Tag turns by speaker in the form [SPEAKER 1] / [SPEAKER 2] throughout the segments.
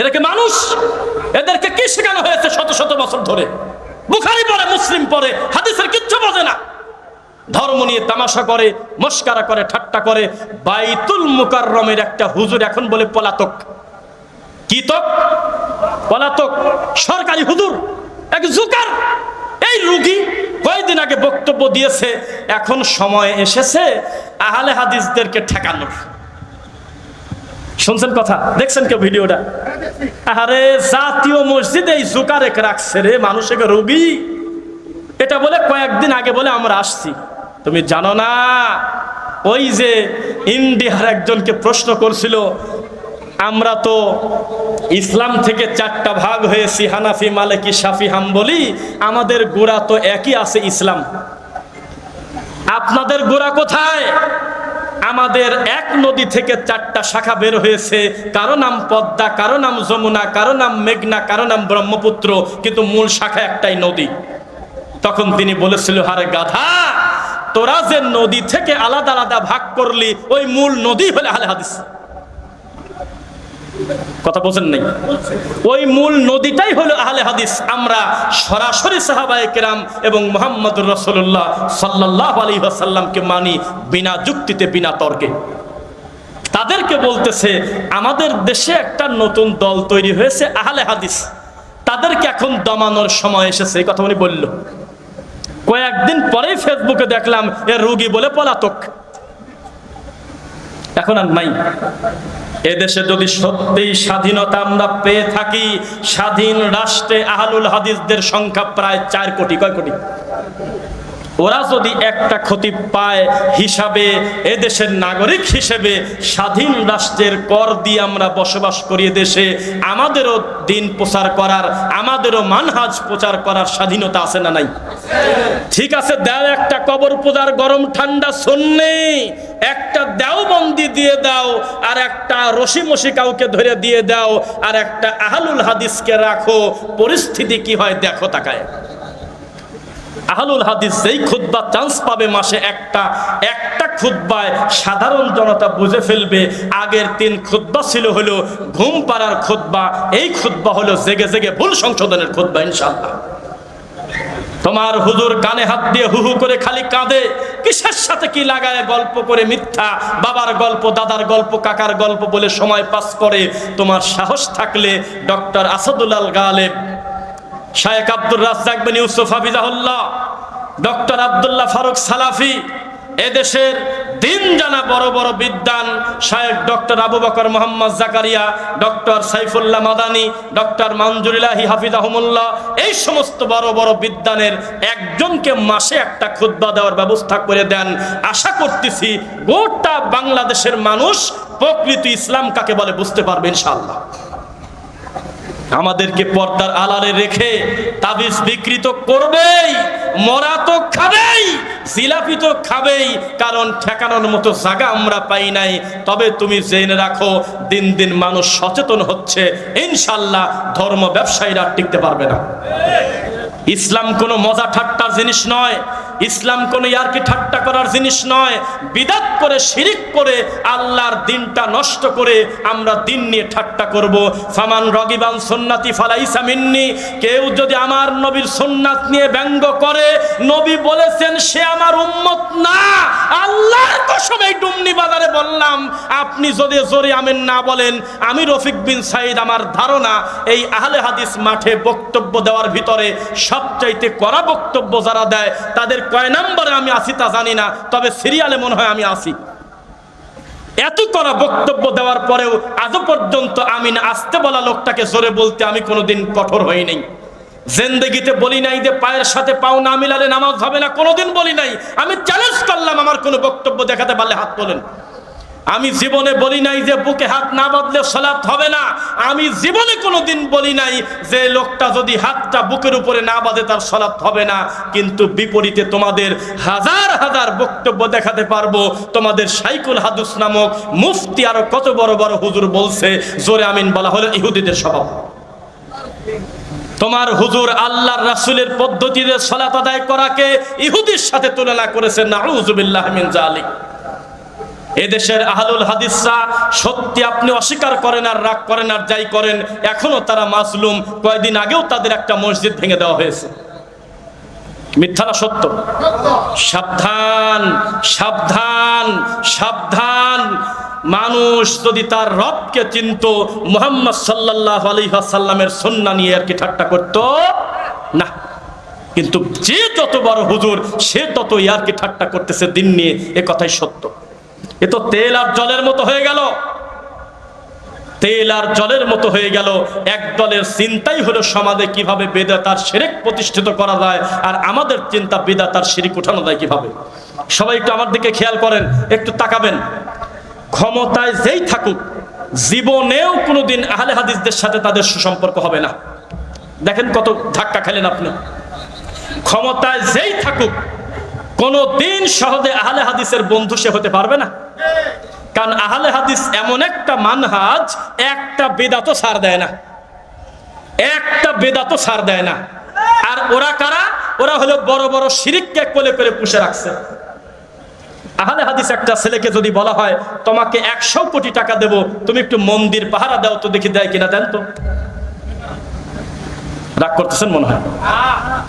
[SPEAKER 1] এদেরকে মানুষ, এদেরকে কি শেখানো হয়েছে শত শত বছর ধরে? বুখারি পরে মুসলিম পরে হাদিসের কিচ্ছু বোঝে না। ধর্ম নিয়ে তামাশা করে, মস্কারা করে, ঠাট্টা করে। বাইতুল মুকাররমের একটা হুজুর এখন বলে পলাতক। কি তক? পলাতক। সরকারি হুজুর, এক জুকার। এই রুগী কয়েকদিন আগে বক্তব্য দিয়েছে, এখন সময় এসেছে আহলে হাদিসদেরকে ঠেকানোর। শুনছেন কথা? দেখছেন কেউ ভিডিওটা? আরে জাতীয় মসজিদে এই জুকারেক রাখছে রে, মানুষকে রুগী। এটা বলে কয়েকদিন আগে বলে আমরা আসছি। তুমি জানো না, ওই যে ইন্ডিয়ার একজনকে প্রশ্ন করছিল, আমরা তো ইসলাম থেকে চারটা ভাগ হয়েছি, হানাফি, মালিকি, শাফি, হাম্বলি, আমাদের গোড়া তো একই আছে ইসলাম। আপনাদের গোড়া কোথায়? আমাদের এক নদী থেকে চারটা শাখা বের হয়েছে। কারও নাম পদ্মা, কারও নাম যমুনা, কারও নাম মেঘনা, কারও নাম ব্রহ্মপুত্র, কিন্তু মূল শাখা একটাই নদী। তখন তিনি বলেছিল, হারে গাধা, তোরা যে নদী থেকে আলাদা আলাদা ভাগ করলি, ওই মূল নদী হলে আলে হাদিস। কথা বোঝেন নাই? ওই মূল নদীটাই হলো আহলে হাদিস। আমরা সরাসরি সাহাবায়ে কেরাম এবং মোহাম্মদুর রসুল্লাহ সাল্লাহ আলী সাল্লামকে মানি বিনা যুক্তিতে, বিনা তর্কে। তাদেরকে বলতেছে, আমাদের দেশে একটা নতুন দল তৈরি হয়েছে আহলে হাদিস। তাদেরকে এখন দমানোর সময় এসেছে। এই কথা উনি বলল। কয়েকদিন পরেই ফেসবুকে দেখলাম, এ রুগী বলে পলাতক। এখন আর নাই। এদেশে যদি সত্যিই স্বাধীনতা আমরা পেয়ে থাকি, স্বাধীন রাষ্ট্রে আহলুল হাদিসদের সংখ্যা প্রায় চার কোটি, কয় কোটি? ওরা যদি একটা ক্ষতি পায়, হিসাবে এদেশের নাগরিক হিসেবে স্বাধীন রাষ্ট্রের কর দিয়ে আমরা বসবাস করি দেশে আমাদেরও দিন প্রচার করার, আমাদেরও মানহাজ প্রচার করার স্বাধীনতা আছে না নাই? ঠিক আছে দেয় একটা কবর পূজার গরম, ঠান্ডা শূন্যে একটা দেওবন্দি দিয়ে দাও, আর একটা রশি মশি কাউকে ধরে দিয়ে দাও, আর একটা আহলুল হাদিসকে রাখো। পরিস্থিতি কি হয় দেখো তাকায়। আহলুল হাদিস যেই খুদ্া চান্স পাবে মাসে একটা একটা খুদ্বায় সাধারণ জনতা বুঝে ফেলবে, আগের তিন খুদ্া ছিল হলো ঘুম পাড়ার খুদ্া এই খুদ্া হলো জেগে জেগে ভুল সংশোধনের খুদ্া ইনশাল্লাহ তোমার হুজুর কানে হাত দিয়ে হুহু করে খালি কাঁদে। কিসের সাথে কি লাগায় গল্প করে মিথ্যা? বাবার গল্প, দাদার গল্প, কাকার গল্প বলে সময় পাস করে। তোমার সাহস থাকলে ডক্টর আসাদুল্লাল গালেব শায়েক আব্দুর রাজ্জাক বিন ইউসুফ হাফিজাহুল্লাহ, ডক্টর আবদুল্লাহ ফারুক সালাফি, এদেশের দিন জানা বড় বড় বিদ্যান Shaikh doctor Abu Bakar Mohammad Zakaria, doctor Saifullah Madani, doctor Manzurillahi হাফিজাহুমুল্লাহ, এই সমস্ত বড় বড় বিদ্যানের একজনকে মাসে একটা খুদ্া দেওয়ার ব্যবস্থা করে দেন। আশা করতেছি গোটা বাংলাদেশের মানুষ প্রকৃত ইসলাম কাকে বলে বুঝতে পারবে ইনশাআল্লাহ। আমাদেরকে পর্দার আলারে রেখে তাবিজ বিকৃত করবেই, মরা তো খাবেই জিলাপি তো খাবেই, কারণ ঠেকানোর মতো জায়গা আমরা পাই নাই। তবে তুমি জেনে রাখো, দিন দিন মানুষ সচেতন হচ্ছে, ইনশাল্লাহ ধর্ম ব্যবসায়ীরা টিকতে পারবে না। ইসলাম কোনো মজা ঠাট্টার জিনিস নয়। ইসলাম কোনো ইয়ারকি ঠাট্টা করার জিনিস নয়। বিদাত করে, শিরিক করে আল্লাহর দিনটা নষ্ট করে আমরা দিন নিয়ে ঠাট্টা করব। ফামান রগিবান সন্নাতি ফালাইসা মিন্নি। কেউ যদি আমার নবীর সন্ন্যাত নিয়ে ব্যঙ্গ করে, নবী বলেছেন, সে আমার উম্মত না। আল্লাহর কসম এই ডুমনি বাজারে বললাম, আপনি যদি জোরে আমেন না বলেন, আমি রফিক বিন সাইদ আমার ধারণা, এই আহলে হাদিস মাঠে বক্তব্য দেওয়ার ভিতরে সবচাইতে কড়া বক্তব্য যারা দেয়, তাদের কয় নম্বরে আমি আসি তা জানি না, তবে সিরিয়ালে মনে হয় আমি আসি। এত করা বক্তব্য দেওয়ার পরেও আজও পর্যন্ত আমি আসতে বলা লোকটাকে জোরে বলতে আমি কোনোদিন কঠোর হই নাই জেন্দেগিতে বলি নাই যে পায়ের সাথে পাও না মিলালে নামাজ হবে না, কোনোদিন বলি নাই। আমি চ্যালেঞ্জ করলাম আমার কোনো বক্তব্য দেখাতে পারলে হাত তোলেন। আমি জীবনে বলি নাই যে বুকে হাত না বাঁধলে সলাৎ হবে না। আমি জীবনে কোনোদিন বলি নাই যে লোকটা যদি হাতটা বুকের উপরে না বাঁধে তার সলাৎ হবে না। কিন্তু বিপরীতে তোমাদের হাজার হাজার বক্তব্য দেখাতে পারব। তোমাদের সাইকুল হাদুস নামক মুফতি আরও কত বড় বড় হুজুর বলছে, জোরে আমিন বলা হলো ইহুদিদের স্বভাব। তোমার হুজুর আল্লাহর রাসূলের পদ্ধতিতে সলাত আদায় করাকে ইহুদির সাথে তুলনা করেছে নাউজুবিল্লাহ মিন জালিক এদেশের আহলুল হাদিসরা সত্যি আপনি অস্বীকার করেন আর রাগ করেন আর যাই করেন, এখনও তারা মাসলুম কয়েকদিন আগেও তাদের একটা মসজিদ ভেঙে দেওয়া হয়েছে। মিথ্যা না সত্য? সাবধান সাবধান সাবধান। মানুষ যদি তার রবকে চিনত, মোহাম্মদ সাল্লাহ আলহাসাল্লামের সন্না নিয়ে আর কি ঠাট্টা করতো? না। কিন্তু যে যত বড় হুজুর, সে তত ইয়ারকি ঠাট্টা করতেছে দিন নিয়ে, এ কথাই সত্য। এ তো তেল আর জলের মতো হয়ে গেল। তেল আর জলের মতো হয়ে গেল। এক দলের চিন্তাই হলো সমাজে কীভাবে বেদাতার শিরিক প্রতিষ্ঠিত করা যায়, আর আমাদের চিন্তা বেদাতার শিরিক উঠানো যায় কীভাবে? সবাই একটু আমার দিকে খেয়াল করেন, একটু তাকাবেন। ক্ষমতায় যেই থাকুক, জীবনেও কোনোদিন আহলে হাদিসদের সাথে তাদের সুসম্পর্ক হবে না। দেখেন কত ধাক্কা খেলেন আপনি। ক্ষমতায় যেই থাকুক কোনো দিন সহজে আহলে হাদিসের বন্ধু সে হতে পারবে না। কারণ আহলে হাদিস এমন একটা মানহাজ, একটা বেদাতো সার দেয় না। একটা বেদাতো সার দেয় না। আর ওরা কারা? ওরা হলো বড় বড় শিরিককে কোলে করে পুষে রাখছে। আহলে হাদিস একটা ছেলেকে যদি বলা হয়, তোমাকে একশো কোটি টাকা দেব, তুমি একটু মন্দির পাহারা দাও তো দেখি দেয় কিনা দেন তো রাগ করতেছেন মনে হয়।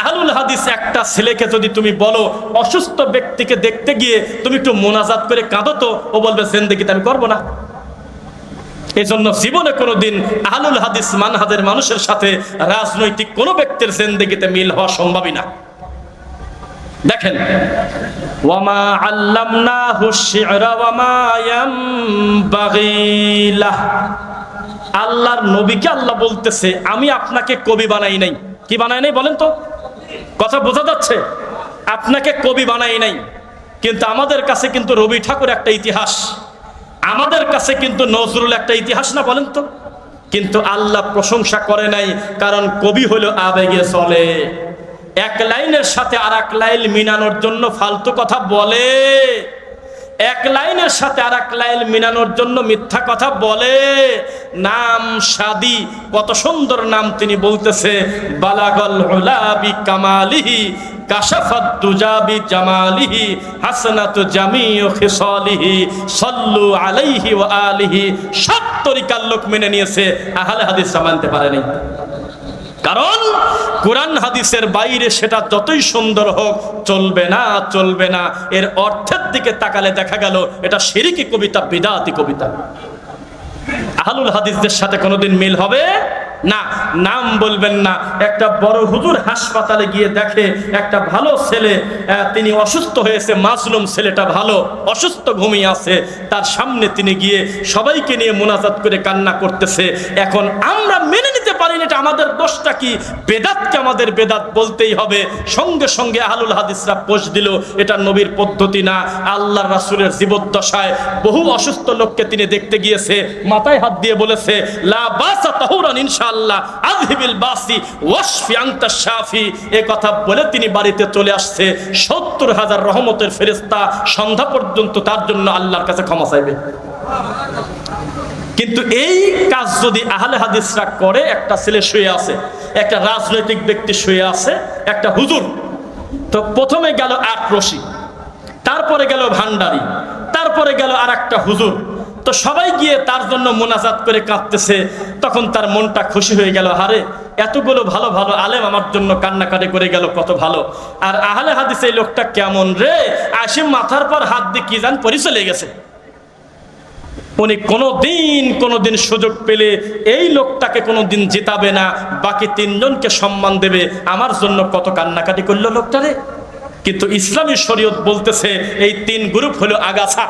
[SPEAKER 1] আহলুল হাদিস একটা ছেলেকে যদি তুমি বলো, অসুস্থ ব্যক্তিকে দেখতে গিয়ে তুমি একটু মোনাজাত করে কাঁদো তো, ও বলবে, জিন্দেগিতে আমি করব না। এই জন্য জীবনে কোনোদিন আহলুল হাদিস মানহাদের মানুষের সাথে রাজনৈতিক কোনো ব্যক্তির জিন্দেগিতে মিল হওয়া সম্ভবই না। দেখেন, ওয়ামা আল্লামনাহু শি'রা ওয়ামা ইয়ামবাগি লাহ। আল্লাহর নবীকে আল্লাহ বলতেছে, আমি আপনাকে কবি বানাই নাই। কি বানাই নাই বলেন তো? কথা বোঝা যাচ্ছে? আপনাকে কবি বানাই নাই, কিন্তু আমাদের কাছে কিন্তু রবি ঠাকুর একটা ইতিহাস। আমাদের কাছে কিন্তু নজরুল একটা ইতিহাস না বলেন তো? কিন্তু আল্লাহ প্রশংসা করে নাই, কারণ কবি হলো আবেগে চলে এক লাইনের সাথে আর এক লাইন মিনানোর জন্য ফালতু কথা বলে। এক লাইনের সাথে আর এক লাইন মিলানোর জন্য মিথ্যা কথা বলে। নাম সাদি, কত সুন্দর নাম তিনি বলতেছে। বালাগল হুলাবি কামালিহি, কাশাফাত দুজাবি জামালিহি, হাসনাত জামিউ খিসালিহি, সাল্লু আলাইহি ওয়া আলিহি। সব তরিকার লোক মেনে নিয়েছে, আহলে হাদিস মানতে পারেনি। কারণ কোরআন হাদিসের বাইরে সেটা যতই সুন্দর হোক, চলবে না চলবে না। এর অর্থের দিকে তাকালে দেখা গেল, এটা সিরিকি কবিতা, বিদাতি কবিতা। আহলুল হাদিসদের সাথে কোনোদিন মিল হবে? না, নাম বলবেন না। একটা বড় হুজুর হাসপাতালে গিয়ে দেখে, একটা ভালো ছেলে তিনি অসুস্থ হয়েছে মাসলুম ছেলেটা ভালো, অসুস্থ ঘুমিয়ে আছে। তার সামনে তিনি গিয়ে সবাইকে নিয়ে মোনাজাত করে কান্না করতেছে। এখন আমরা মেনে নিতে পারি না এটা আমাদের দোষটা কি? বেদাতকে আমাদের বেদাত বলতেই হবে। সঙ্গে সঙ্গে আহলুল হাদিসরা পোষ দিল, এটা নবীর পদ্ধতি না। আল্লাহ রাসূলের জীবদ্দশায় বহু অসুস্থ লোককে তিনি দেখতে গিয়েছে, মাথায় হাত দিয়ে বলেছে, লা বাসা তাহুরান ইনশাআল্লাহ, আযহিবিল বাসি ওয়াশফি আনতা শাফি। এ কথা বলে তিনি বাড়িতে চলে আসছে। সত্তর হাজার রহমতের ফেরেশতা সন্ধ্যা পর্যন্ত তার জন্য আল্লাহর কাছে ক্ষমা চাইবে। কিন্তু এই কাজ যদি আহলে হাদিসরা করে, একটা ছেলে শুয়ে আছে, একটা রাজনৈতিক ব্যক্তি শুয়ে আছে, একটা হুজুর, তো প্রথমে গেল আট রশি, তারপরে গেল ভান্ডারি, তারপরে গেল আর একটা হুজুর, তো সবাই গিয়ে তার জন্য মোনাজাত করে কাঁদতেছে, তখন তার মনটা খুশি হয়ে গেল, হারে, এতগুলো ভালো ভালো আলেম আমার জন্য কান্নাকাটি করে গেল, কত ভালো, আর আহলে হাদিস এই লোকটা কেমন রে? আসিম মাথার পর হাত দিয়ে কি জান পরি চলে গেছে উনি কোনোদিন কোনোদিন সুযোগ পেলে এই লোকটাকে কোনোদিন জিতাবে না, বাকি তিনজনকে সম্মান দেবে। আমার জন্য কত কান্নাকাটি করল লোকটারে। কিন্তু ইসলামী শরীয়ত বলতেছে, এই তিন গ্রুপ হলো আগাছা।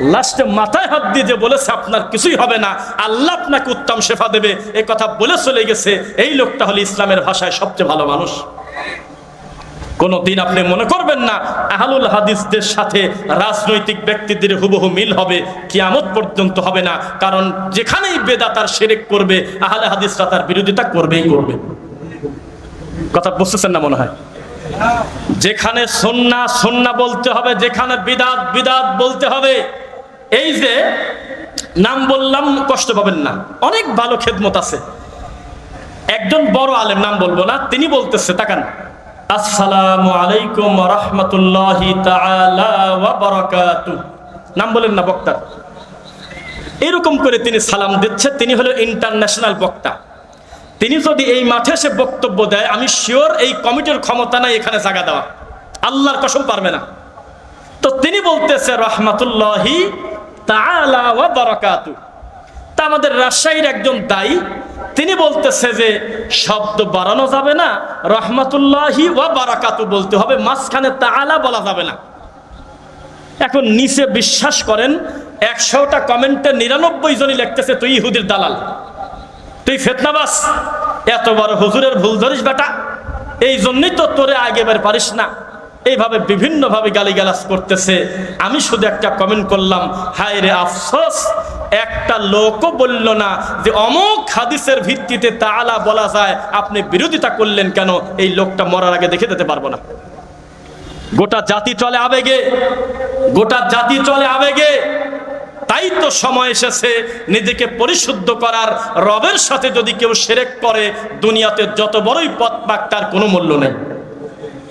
[SPEAKER 1] লাস্টে মাথায় হাত দিয়ে যে বলেছে, আপনার কিছুই হবে না। আল্লাহ আপনাকে উত্তম শেফা দেবে। এই কথা বলে চলে গেছে। এই লোকটা হলো ইসলামের ভাষায় সবচেয়ে ভালো মানুষ। কোনদিন আপনি মনে করবেন না, আহলুল হাদিসদের সাথে রাজনৈতিক ব্যক্তিদের হুবহু মিল হবে, কিয়ামত পর্যন্ত হবে না। কারণ যেখানেই বেদাতার সেরেক করবে, আহলে হাদিসরা তার বিরোধিতা করবেই করবে। কথা বুঝতেছেন না মনে হয়? যেখানে সন্না সন্না বলতে হবে, যেখানে বিদাত বিদাত বলতে হবে। এই যে, নাম বললাম, কষ্ট পাবেন না। অনেক ভালো খেদমত আছে। একজন বড় আলেম, নাম বলব না, তিনি বলতেছে, তাকান। আসসালামু আলাইকুম রহমতুল্লাহি নাম বলেন না বক্তার এরকম করে তিনি সালাম দিচ্ছে, তিনি হলো ইন্টারন্যাশনাল বক্তা। তিনি যদি এই মাঠে এসে বক্তব্য দেয়, আমি শিওর এই কমিটির ক্ষমতা নাই এখানে জায়গা দেওয়া। আল্লাহর কসম পারবে না। তো তিনি বলতেছে, রহমাতুল্লাহি তাআলা ওয়া বারাকাতু তা আমাদের রাজশাহীর একজন দায়ী তিনি বলতেছে যে, শব্দ বাড়ানো যাবে না, রহমাতুল্লাহি ওয়া বারাকাতু বলতে হবে, মাঝখানে তাআলা বলা যাবে না। এখন নিচে বিশ্বাস করেন, একশোটা কমেন্টে নিরানব্বই জনই লিখতেছে, তুই ইহুদির দালাল, তুই ফেতনাবাস, এত বড় হুজুরের ভুল ধরিস বেটা, এই জন্যই তো তোরে আগে বের পারিস না। এইভাবে বিভিন্নভাবে গালিগালাজ করতেছে। আমি শুধু একটা কমেন্ট করলাম হায় রে আফসোস একটা লোকও বলল না যে অমুক হাদিসের ভিত্তিতে তাআলা বলা যায়, আপনি বিরোধিতা করলেন কেন? এই লোকটা মরার আগে দেখে দিতে পারব না। গোটা জাতি চলে আবেগে, গোটা জাতি চলে আবেগে। তাই তো সময় এসেছে নিজেকে পরিশুদ্ধ করার। রবের সাথে যদি কেউ সেরেক করে, দুনিয়াতে যত বড়ই পথ পাক, তার কোনো মূল্য নেই।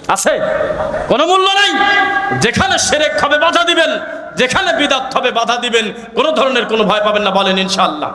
[SPEAKER 1] আছে? কোনো মূল্য নাই? যেখানে সেরেক হবে, বাধা দিবেন। যেখানে বিদাত হবে বাধা দিবেন কোনো ধরনের কোনো ভয় পাবেন না বলেন ইনশাআল্লাহ।